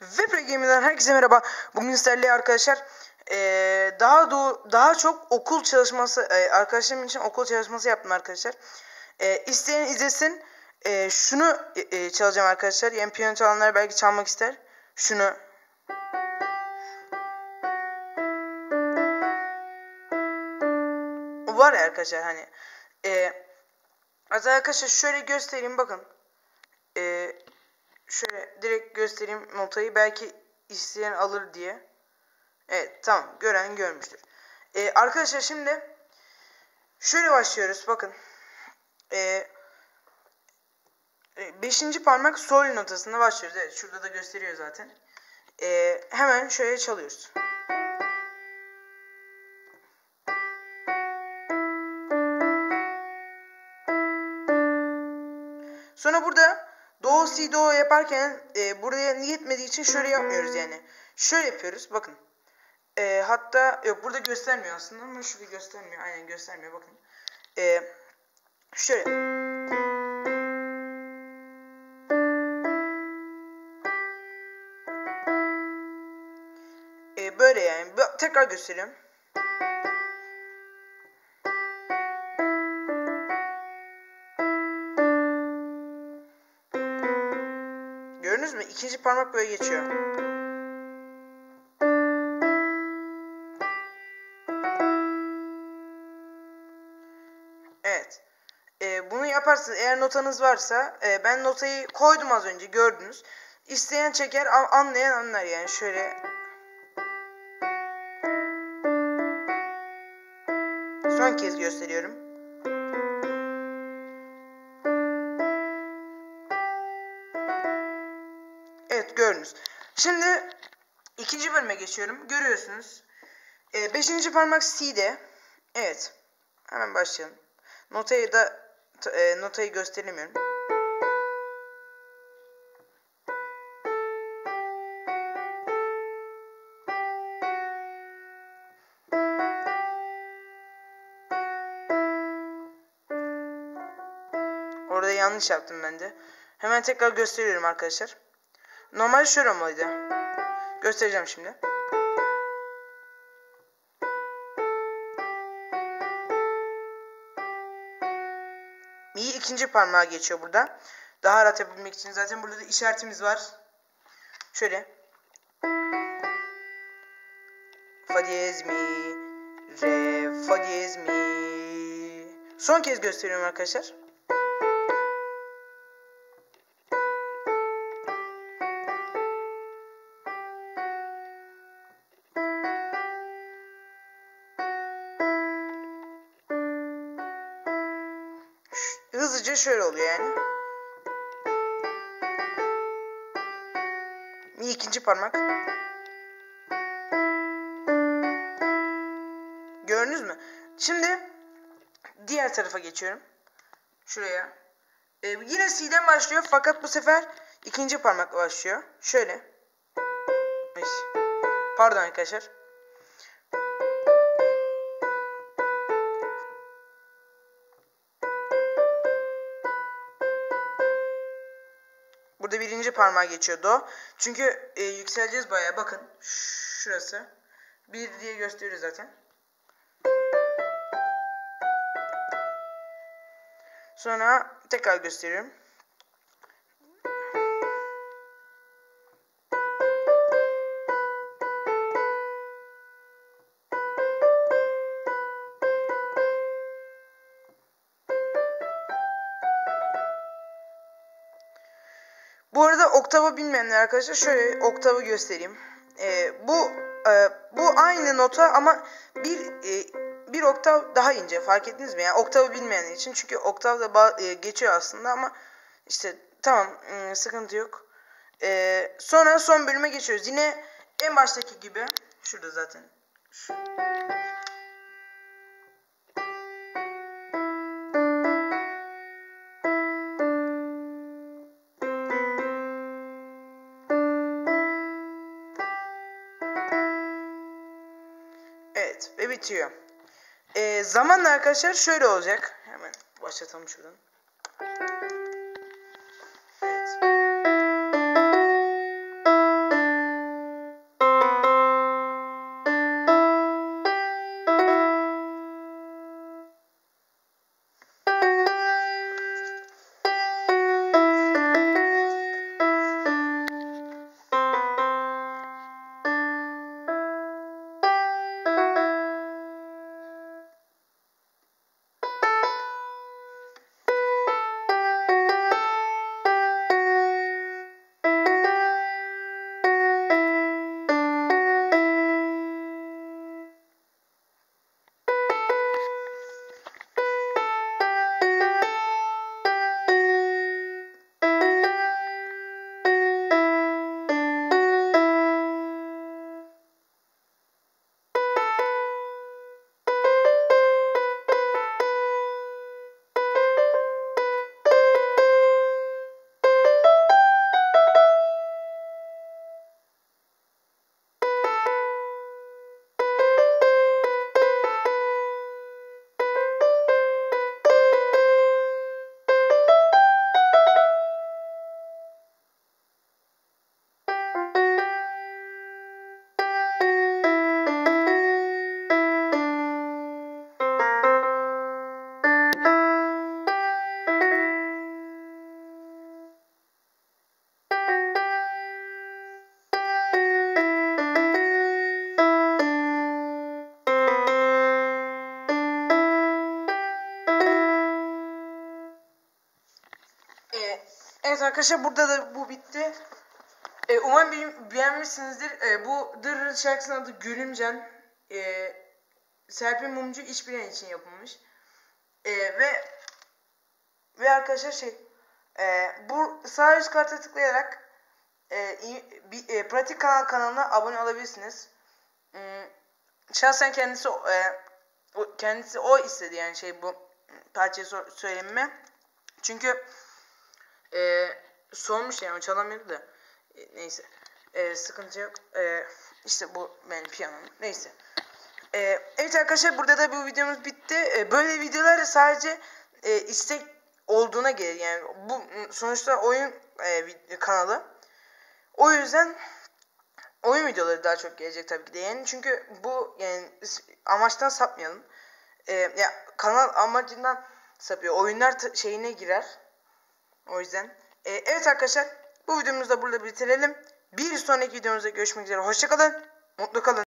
Vepre Gaming'den herkese merhaba. Bugün sizlerle arkadaşlar ee, daha doğu, daha çok okul çalışması e, arkadaşlarım için okul çalışması yaptım arkadaşlar. E, isteyen izlesin. E, şunu e, e, çalacağım arkadaşlar. Yani piyano çalanlar belki çalmak ister. Şunu. Var ya arkadaşlar hani. E, arkadaşlar şöyle göstereyim bakın. E, şöyle direkt göstereyim notayı belki isteyen alır diye. Evet tamam gören görmüştür. Ee, arkadaşlar şimdi şöyle başlıyoruz bakın. Ee, beşinci parmak sol notasında başlıyoruz. Evet şurada da gösteriyor zaten. Ee, hemen şöyle çalıyoruz. Sonra burada do si do yaparken e, buraya yetmediği için şöyle yapmıyoruz yani. Şöyle yapıyoruz bakın. E, hatta yok burada göstermiyor aslında ama şurada göstermiyor. Aynen göstermiyor bakın. E, şöyle. E, böyle yani. Tekrar göstereyim. Gördünüz mü? İkinci parmak böyle geçiyor. Evet. Ee, bunu yaparsınız. Eğer notanız varsa e, ben notayı koydum az önce gördünüz. İsteyen çeker anlayan anlar yani şöyle. Son kez gösteriyorum. Gördünüz. Şimdi ikinci bölüme geçiyorum. Görüyorsunuz. E, beşinci parmak C'de. Evet. Hemen başlayalım. Notayı da e, notayı gösteremiyorum. Orada yanlış yaptım ben de. Hemen tekrar gösteriyorum arkadaşlar. Normal şöyle olmalıydı. Göstereceğim şimdi. Mi ikinci parmağa geçiyor burada. Daha rahat yapabilmek için zaten burada da işaretimiz var. Şöyle. Fa diyez mi, re, fa diyez mi. Son kez gösteriyorum arkadaşlar. Hızlıca şöyle oluyor yani. İkinci parmak. Gördünüz mü? Şimdi diğer tarafa geçiyorum. Şuraya. Ee, yine C'den başlıyor fakat bu sefer ikinci parmakla başlıyor. Şöyle. Pardon arkadaşlar. Birinci parmağı geçiyor do. Çünkü e, yükseleceğiz bayağı. Bakın şurası. Bir diye gösteriyor zaten. Sonra tekrar gösteriyorum. Bu arada oktavı bilmeyenler arkadaşlar şöyle oktavı göstereyim. Ee, bu e, bu aynı nota ama bir e, bir oktav daha ince fark ettiniz mi? Yani oktavı bilmeyenler için çünkü oktav da e, geçiyor aslında ama işte tamam e, sıkıntı yok. E, sonra son bölüme geçiyoruz. Yine en baştaki gibi şurada zaten. Şu. Bitiyor. Ee, zamanla arkadaşlar şöyle olacak. Hemen başlatalım şuradan. Evet arkadaşlar burada da bu bitti. E, umarım beğen- beğenmişsinizdir. E, bu Dırır şarkısının adı Gülümcen. E, Serpil Mumcu işbilen için yapılmış. E, ve ve arkadaşlar şey e, bu sağ üst karta tıklayarak e, bir, e, pratik kanal kanalına abone olabilirsiniz. Hmm, şahsen kendisi e, kendisi o istedi yani şey bu parçayı söylememi. Çünkü e, sormuş yani çalamıyordu da. E, neyse. E, sıkıntı yok. E, işte bu benim piyanom. Neyse. E, evet arkadaşlar burada da bu videomuz bitti. E, böyle videolar sadece e, istek olduğuna gelir. Yani bu sonuçta oyun e, kanalı. O yüzden oyun videoları daha çok gelecek tabii ki de. Yani çünkü bu yani amaçtan sapmayalım. E, ya kanal amacından sapıyor. Oyunlar şeyine girer. O yüzden. E, evet arkadaşlar bu videomuzu da burada bitirelim. Bir sonraki videomuzda görüşmek üzere. Hoşçakalın. Mutlu kalın.